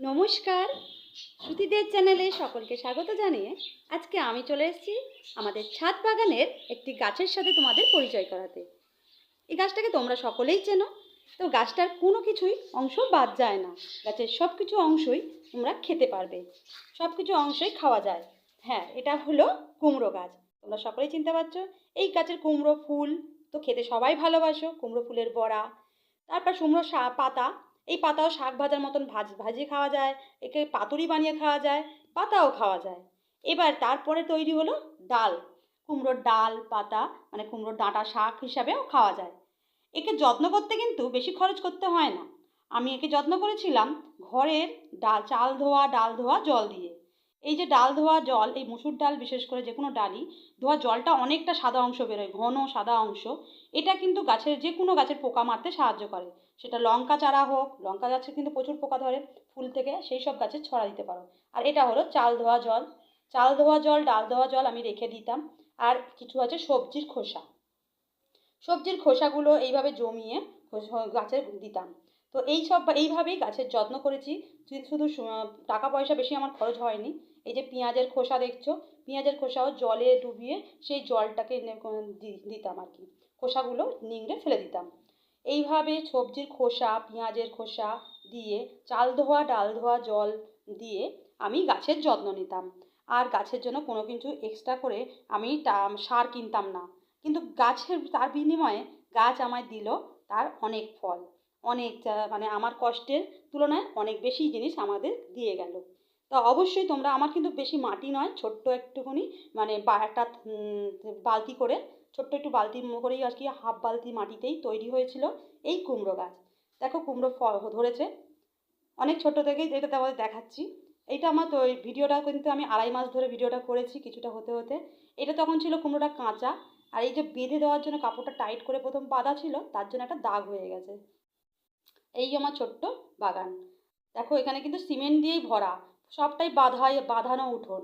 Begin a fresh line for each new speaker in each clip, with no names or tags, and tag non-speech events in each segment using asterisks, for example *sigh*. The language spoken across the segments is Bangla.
নমস্কার। শ্রুতিদের চ্যানেলে সকলকে স্বাগত জানিয়ে আজকে আমি চলে এসেছি আমাদের ছাদ বাগানের একটি গাছের সাথে তোমাদের পরিচয় করাতে। এই গাছটাকে তোমরা সকলেই চেনো, তো গাছটার কোনো কিছুই অংশ বাদ যায় না। গাছের সব কিছু অংশই তোমরা খেতে পারবে। সব কিছু অংশই খাওয়া যায়। হ্যাঁ এটা হলো কুমড়ো গাছ। তোমরা সকলেই চিনতে পারছ, এই গাছের কুমড়ো ফুল তো খেতে সবাই ভালোবাসো, কুমড়ো ফুলের বড়া, তারপর কুমড়ো পাতা এই পাতাও শাক ভাজার মতন ভাজ, ভাজিয়ে খাওয়া যায়, একে পাতুরি বানিয়ে খাওয়া যায়, পাতাও খাওয়া যায়। এবার তারপরে তৈরি হলো ডাল। কুমড়োর ডাল, পাতা মানে কুমড়োর ডাঁটা শাক হিসাবেও খাওয়া যায়। একে যত্ন করতে কিন্তু বেশি খরচ করতে হয় না। আমি একে যত্ন করেছিলাম ঘরের ডাল, চাল ধোয়া, ডাল ধোয়া, জল দিয়ে। এই যে ডাল ধোয়া, জল, এই মুসুর ডাল বিশেষ করে যে কোনো ডালই, ধোয়া জলটা অনেকটা সাদা অংশ বেরোয়, ঘন সাদা অংশ। এটা কিন্তু গাছের যে কোনো গাছের পোকা মারতে সাহায্য করে। সেটা লঙ্কা চারা হোক, লঙ্কা গাছে কিন্তু প্রচুর পোকা ধরে, ফুল থেকে সেই সব গাছে ছড়া দিতে পারো। আর এটা হলো চাল ধোয়া জল। চাল ধোয়া জল, ডাল ধোয়া জল আমি রেখে দিতাম। আর কিছু আছে সবজির খোসা। সবজির খোসাগুলো এইভাবে জমিয়ে গাছে দিতাম। তো এই সব এইভাবেই গাছের যত্ন করেছি। শুধু টাকা পয়সা বেশি আমার খরচ হয়নি। এই যে পেঁয়াজের খোসা দেখছ, পেঁয়াজের খোসাও জলে ডুবিয়ে সেই জলটাকে দিতাম আর কি। খোসাগুলো নিংড়ে ফেলে দিতাম। এইভাবে সবজির খোসা, পেঁয়াজের খোসা দিয়ে চাল ধোয়া, ডাল ধোয়া, জল দিয়ে আমি গাছের যত্ন নিতাম। আর গাছের জন্য কোনো কিছু এক্সট্রা করে আমি সার কিনতাম না। কিন্তু গাছের, তার বিনিময়ে গাছ আমায় দিল তার অনেক ফল। অনেক মানে আমার কষ্টের তুলনায় অনেক বেশি জিনিস আমাদের দিয়ে গেল। তো অবশ্যই তোমরা, আমার কিন্তু বেশি মাটি নয়, ছোট্ট একটুখানি মানে একটা বালতি করে ছোট্ট একটু বালতি করেই আর কি হাফ বালতি মাটিতেই তৈরি হয়েছিল এই কুমড়ো গাছ। দেখো কুমড়ো ফল ধরেছে। অনেক ছোট থেকেই এটা তোমাদের দেখাচ্ছি। এইটা আমার তো ভিডিওটা কিন্তু আমি আড়াই মাস ধরে ভিডিওটা করেছি কিছুটা হতে হতে। এটা তখন ছিল কুমড়োটা কাঁচা। আর এই যে বেঁধে দেওয়ার জন্য কাপড়টা টাইট করে প্রথম বাঁধা ছিল, তার জন্য একটা দাগ হয়ে গেছে। এই আমার ছোট্ট বাগান। দেখো এখানে কিন্তু সিমেন্ট দিয়েই ভরা। সবটাই বাঁধাই বাঁধানো উঠোন।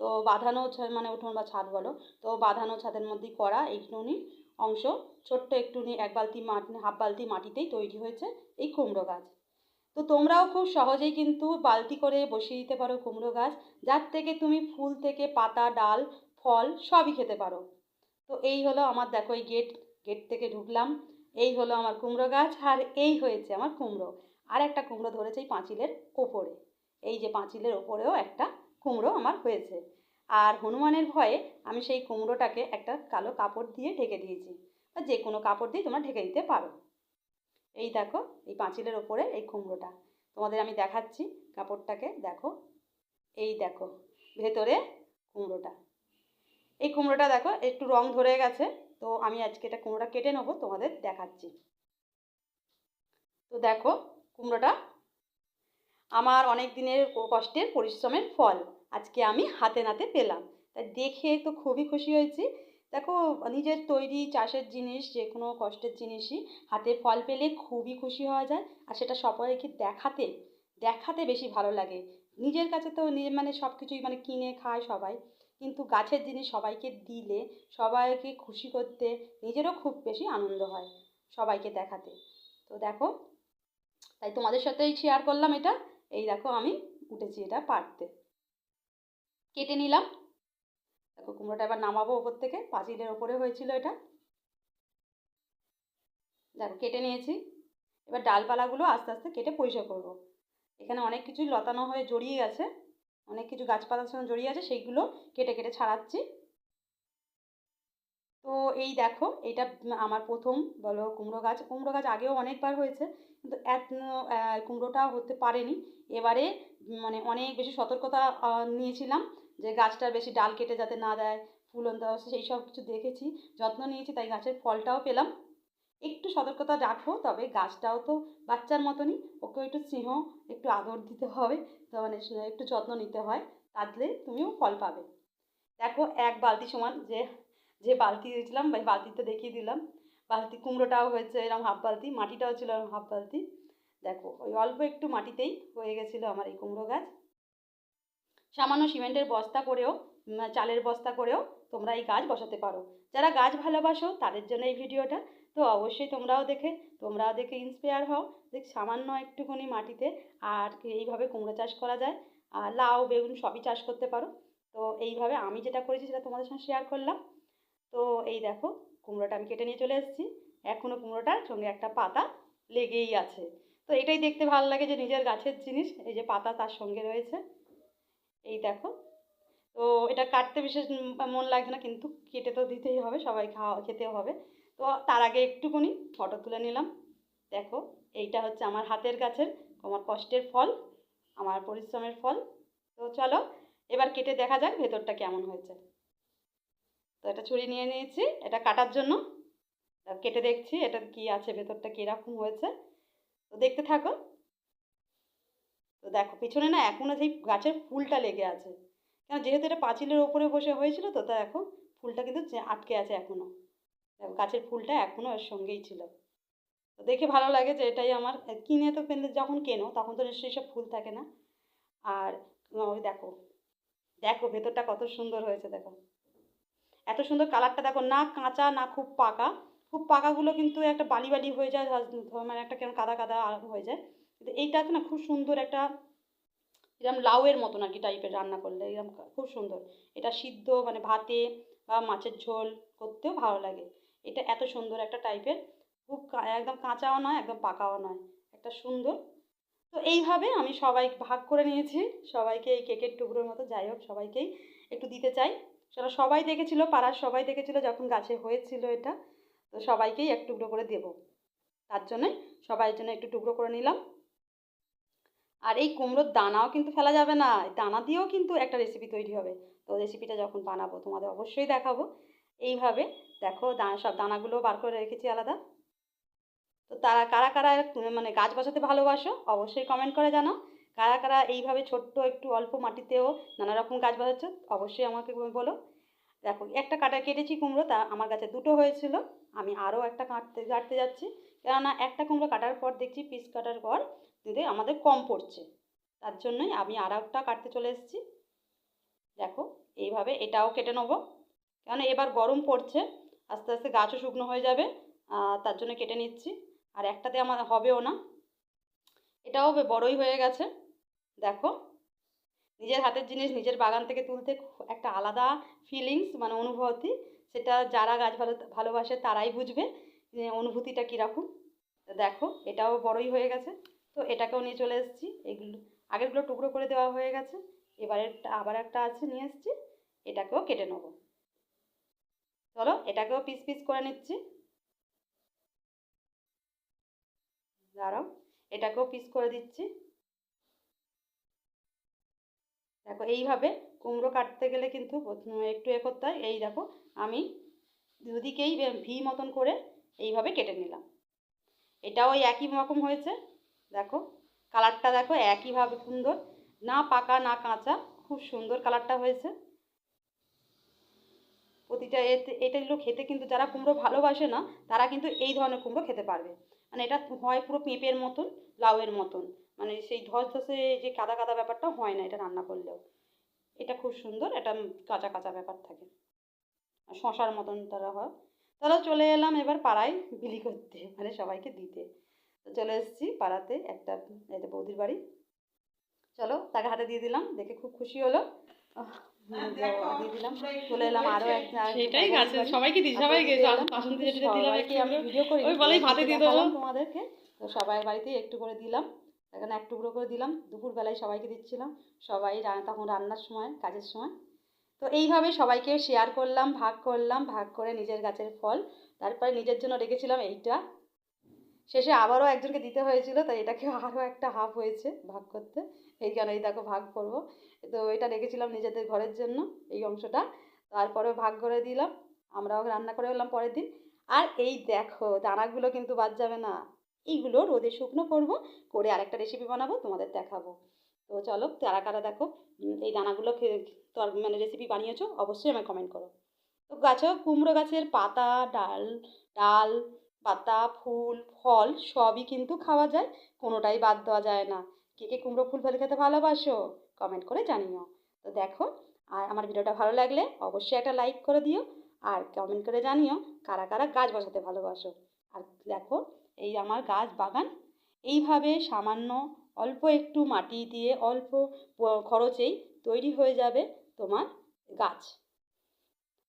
তো বাঁধানো মানে উঠোন বা ছাদ বলো। তো বাঁধানো ছাদের মধ্যেই করা এইটুকুনি অংশ। ছোট্ট একটুনি এক বালতি মাটি হাফ বালতি মাটিতেই তৈরি হয়েছে এই কুমড়ো গাছ। তো তোমরাও খুব সহজেই কিন্তু বালতি করে বসিয়ে দিতে পারো কুমড়ো গাছ, যার থেকে তুমি ফুল থেকে পাতা, ডাল, ফল সবই খেতে পারো। তো এই হলো আমার, দেখো এই গেট গেট থেকে ঢুকলাম। এই হলো আমার কুমড়ো গাছ আর এই হয়েছে আমার কুমড়ো। আর একটা কুমড়ো ধরেছে এই পাঁচিলের ওপরে। এই যে পাঁচিলের ওপরেও একটা কুমড়ো আমার হয়েছে। আর হনুমানের ভয়ে আমি সেই কুমড়োটাকে একটা কালো কাপড় দিয়ে ঢেকে দিয়েছি। বা যে কোনো কাপড় দিয়ে তোমরা ঢেকে দিতে পারো। এই দেখো, এই পাঁচিলের ওপরে এই কুমড়োটা। তোমাদের আমি দেখাচ্ছি কাপড়টাকে, দেখো। এই দেখো, ভেতরে কুমড়োটা। এই কুমড়োটা দেখো, একটু রং ধরে গেছে। তো আমি আজকে এটা কুমড়োটা কেটে নেব, তোমাদের দেখাচ্ছি। তো দেখো, কুমড়োটা আমার অনেক দিনের কষ্টের পরিশ্রমের ফল। আজকে আমি হাতে নাতে পেলাম। তা দেখে তো খুবই খুশি হয়েছি। দেখো, নিজের তৈরি চাষের জিনিস যে কোনো কষ্টের জিনিসই হাতে ফল পেলে খুবই খুশি হওয়া যায়। আর সেটা সবাইকে দেখাতে দেখাতে বেশি ভালো লাগে। নিজের কাছে তো নিজে মানে সব কিছুই মানে কিনে খায় সবাই। কিন্তু গাছের জিনিস সবাইকে দিলে, সবাইকে খুশি করতে নিজেরও খুব বেশি আনন্দ হয় সবাইকে দেখাতে। তো দেখো, তাই তোমাদের সাথেই শেয়ার করলাম এটা। এই দেখো, আমি উঠেছি এটা পারতে কেটে নিলাম। দেখো, কুমড়োটা এবার নামাবো ওপর থেকে, পাঁচিলের ওপরে হয়েছিল এটা। দেখো, কেটে নিয়েছি। এবার ডালপালাগুলো আস্তে আস্তে কেটে পরিষ্কার করব। এখানে অনেক কিছুই লতানো হয়ে জড়িয়ে গেছে। অনেক কিছু গাছপালার সঙ্গে জড়িয়ে আছে, সেইগুলো কেটে কেটে ছাড়াচ্ছি। তো এই দেখো, এটা আমার প্রথম বলো কুমড়ো গাছ। কুমড়ো গাছ আগেও অনেকবার হয়েছে, কিন্তু এত কুমড়োটা হতে পারেনি। এবারে মানে অনেক বেশি সতর্কতা নিয়েছিলাম। যে গাছটার বেশি ডাল কেটে যাতে না দেয় ফুলন দেওয়া সেই সব কিছু দেখেছি, যত্ন নিয়েছি, তাই গাছের ফলটাও পেলাম। একটু সতর্কতা রাখো, তবে গাছটাও তো বাচ্চার মতনই, ওকেও একটু স্নেহ, একটু আদর দিতে হবে, তো মানে একটু যত্ন নিতে হয়, তাহলে তুমিও ফল পাবে। দেখো, এক বালতি সমান, যে যে বালতি দিয়েছিলাম ওই বালতিতে দেখিয়ে দিলাম, বালতি কুমড়োটাও হয়েছে এরকম হাফ বালতি, মাটিটাও ছিল এরকম হাফ বালতি। দেখো, ওই অল্প একটু মাটিতেই হয়ে গেছিল আমার এই কুমড়ো গাছ। সামান্য সিমেন্টের বস্তা করেও চালের বস্তা করেও তোমরা এই গাছ বসাতে পারো। যারা গাছ ভালোবাসো, তাদের জন্য এই ভিডিওটা। তো অবশ্যই তোমরাও দেখে তোমরাও দেখে ইন্সপায়ার হও। দেখ, সামান্য একটুখানি মাটিতে আর এইভাবে কুমড়ো চাষ করা যায়। আর লাউ, বেগুন সবই চাষ করতে পারো। তো এইভাবে আমি যেটা করেছি, সেটা তোমাদের সঙ্গে শেয়ার করলাম। তো এই দেখো, কুমড়োটা আমি কেটে নিয়ে চলে এসেছি। এখনও কুমড়োটার সঙ্গে একটা পাতা লেগেই আছে। তো এটাই দেখতে ভালো লাগে যে নিজের গাছের জিনিস, এই যে পাতা তার সঙ্গে রয়েছে। এই দেখো। তো এটা কাটতে বিশেষ মন লাগছে না, কিন্তু কেটে তো দিতেই হবে, সবাই খাওয়া খেতে হবে। তো তার আগে একটুখানি ফটো তুলে নিলাম। দেখো, এইটা হচ্ছে আমার হাতের গাছের আমার কষ্টের ফল, আমার পরিশ্রমের ফল। তো চলো, এবার কেটে দেখা যাক ভেতরটা কেমন হয়েছে। তো এটা ছুরি নিয়ে নিয়েছি, এটা কাটার জন্য। কেটে দেখছি, এটা কি আছে, ভেতরটা কীরকম হয়েছে। তো দেখতে থাকো। তো দেখো, পিছনে না এখনও সেই গাছের ফুলটা লেগে আছে। কেন যেহেতু এটা পাঁচিলের ওপরে বসে হয়েছিল, তো তা এখন ফুলটা কিন্তু আটকে আছে এখনও দেখো, গাছের ফুলটা এখনও ওর সঙ্গেই ছিল। তো দেখে ভালো লাগে যে এটাই আমার, কিনে তো যখন কেনো, তখন তো নিশ্চয়ই সব ফুল থাকে না। আর ওই দেখো দেখো ভেতরটা কত সুন্দর হয়েছে, দেখো। এত সুন্দর কালারটা দেখো, না কাঁচা, না খুব পাকা। খুব পাকাগুলো কিন্তু একটা বালি বালি হয়ে যায় মানে একটা কেমন কাদা কাদা হয়ে যায়। কিন্তু এইটা আছে না, খুব সুন্দর একটা এরকম লাউয়ের মতন আর কি টাইপের রান্না করলে এরকম খুব সুন্দর। এটা সিদ্ধ মানে ভাতে বা মাছের ঝোল করতেও ভালো লাগে। এটা এত সুন্দর একটা টাইপের খুব একদম কাঁচাও নয়, একদম পাকাও নয়, একটা সুন্দর। তো এইভাবে আমি সবাই ভাগ করে নিয়েছি, সবাইকে এই কেকের টুকরোর মতো, যাই হোক, সবাইকেই একটু দিতে চাই। সেটা সবাই দেখেছিল, পাড়ার সবাই দেখেছিল যখন গাছে হয়েছিল এটা, তো সবাইকেই এক টুকরো করে দেবো। তার জন্যে সবাই জন্য একটু টুকরো করে নিলাম। আর এই কুমড়োর দানাও কিন্তু ফেলা যাবে না। দানা দিয়েও কিন্তু একটা রেসিপি তৈরি হবে। তো রেসিপিটা যখন বানাবো, তোমাদের অবশ্যই দেখাবো। এইভাবে দেখো দানা সব দানাগুলো বার করে রেখেছি আলাদা। তো তারা কারা কারা মানে গাছ বসাতে ভালোবাসো, অবশ্যই কমেন্ট করে জানাও। কারা কারা এইভাবে ছোট্ট একটু অল্প মাটিতেও নানা রকম গাছ বাজাচ্ছ অবশ্যই আমাকে বলো। দেখো, একটা কাটা কেটেছি কুমড়ো, তা আমার কাছে দুটো হয়েছিল। আমি আরও একটা কাটতে কাটতে যাচ্ছি। কেননা একটা কুমড়ো কাটার পর দেখছি পিস কাটার পর দিতে আমাদের কম পড়ছে। তার জন্যই আমি আর একটা কাটতে চলে এসেছি। দেখো, এইভাবে এটাও কেটে নেব। কেন এবার গরম পড়ছে, আস্তে আস্তে গাছও শুকনো হয়ে যাবে তার জন্য কেটে নিচ্ছি। আর একটাতে আমার হবেও না। এটাও বড়ই হয়ে গেছে। দেখো, নিজের হাতের জিনিস নিজের বাগান থেকে তুলতে একটা আলাদা ফিলিংস মানে অনুভূতি, সেটা যারা গাছ ভালো, ভালোবাসে তারাই বুঝবে যে অনুভূতিটা কীরকম। দেখো, এটাও বড়ই হয়ে গেছে। তো এটাকেও নিয়ে চলে এসেছি। এগুলো, আগেরগুলো টুকরো করে দেওয়া হয়ে গেছে। এবারে আবার একটা আছে নিয়ে এসেছি। এটাকেও কেটে নেব। চলো, এটাকেও পিস পিস করে নিচ্ছি। দাঁড়াও, এটাকেও পিস করে দিচ্ছি। দেখো, এইভাবে কুমড়ো কাটতে গেলে কিন্তু একটু এ করতে হয়। এই দেখো, আমি দুদিকেই ভি মতন করে এইভাবে কেটে নিলাম। এটাও একই রকম হয়েছে। দেখো, কালারটা দেখো একইভাবে সুন্দর। না পাকা, না কাঁচা, খুব সুন্দর কালারটা হয়েছে। প্রতিটা এতে এটাগুলো খেতে কিন্তু যারা কুমড়ো ভালোবাসে না, তারা কিন্তু এই ধরনের কুমড়ো খেতে পারবে। মানে এটা হয় পুরো পেঁপের মতন, লাউয়ের মতন। মানে সেই ধস ধসে যে কাদা কাদা ব্যাপারটা হয় না এটা রান্না করলেও। এটা খুব সুন্দর, এটা কাঁচা কাঁচা ব্যাপার থাকে। শশার মতন তারা হয়। তাহলে চলে এলাম এবার পাড়ায় বিলি করতে মানে সবাইকে দিতে। তো চলে এসেছি পাড়াতে একটা এটা বৌদির বাড়ি। চলো তাকে হাতে দিয়ে দিলাম দেখে খুব খুশি হলো। দিয়ে দিলাম। চলে এলাম আরও এক
সেটাই গাছে সবাইকে দিই সবাইকে
দিয়ে
দিই
দিলাম।
বাসন্তী যেটা দিলাম একটু
আমি ভিডিও করি
ওই বলেই ভাতে দিয়ে দেবো
তোমাদেরকে। তো সবাই বাড়িতে একটু করে দিলাম। এখানে এক টুকরো করে দিলাম। দুপুরবেলায় সবাইকে দিচ্ছিলাম। সবাই তখন রান্নার সময় কাজের সময়। তো এইভাবে সবাইকে শেয়ার করলাম ভাগ করলাম ভাগ করে নিজের গাছের ফল। তারপরে নিজের জন্য রেখেছিলাম এইটা। শেষে আবারও একজনকে দিতে হয়েছিল, তাই এটাকে *laughs* আরও একটা হাফ হয়েছে ভাগ করতে। এই কারণে এই দেখো ভাগ করব। তো এটা রেখেছিলাম নিজেদের ঘরের জন্য, এই অংশটা। তারপরে ভাগ করে দিলাম। আমরাও রান্না করে এলাম পরের দিন। আর এই দেখো, দানাগুলো কিন্তু বাদ যাবে না। এইগুলো রোদে শুকনো করব, করে আরেকটা রেসিপি বানাবো, তোমাদের দেখাবো। তো চলো তারা কারা দেখো এই দানাগুলো খে- তো মানে রেসিপি বানিয়েছো, অবশ্যই আমায় কমেন্ট করো। তো গাছেও কুমড়ো গাছের পাতা, ডাল ডাল পাতা, ফুল, ফল সবই কিন্তু খাওয়া যায়, কোনোটাই বাদ দেওয়া যায় না। কে কে কুমড়ো ফুল ফল খেতে ভালোবাসো কমেন্ট করে জানিও। তো দেখো, আর আমার ভিডিওটা ভালো লাগলে অবশ্যই একটা লাইক করে দিও, আর কমেন্ট করে জানিও কারা কারা গাছ বসাতে ভালোবাসো। আর দেখো, এই আমার গাছ বাগান, এইভাবে সামান্য অল্প একটু মাটি দিয়ে অল্প খরচেই তৈরি হয়ে যাবে তোমার গাছ।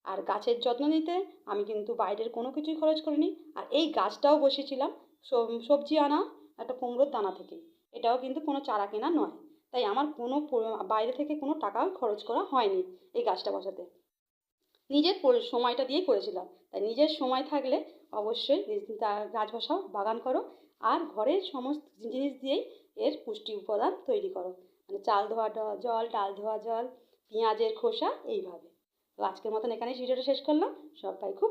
আর গাছের যত্ন নিতে আমি কিন্তু বাইরের কোনো কিছুই খরচ করিনি। আর এই গাছটাও বসিয়েছিলাম সব- সবজি আনা, একটা কুমড়োর দানা থেকে। এটাও কিন্তু কোনো চারা কেনা নয়। তাই আমার কোনো বাইরে থেকে কোনো টাকা খরচ করা হয়নি এই গাছটা বসাতে। নিজের সময়টা দিয়েই করেছিলাম। তাই নিজের সময় থাকলে অবশ্যই গাছ বসাও, বাগান করো। আর ঘরের সমস্ত জিনিস দিয়েই এর পুষ্টি উপাদান তৈরি করো। মানে চাল ধোয়া জল, ডাল ধোয়া জল, পেঁয়াজের খোসা, এইভাবে। তো আজকের মতন এখানেই ভিডিওটা শেষ করলাম। সবাই খুব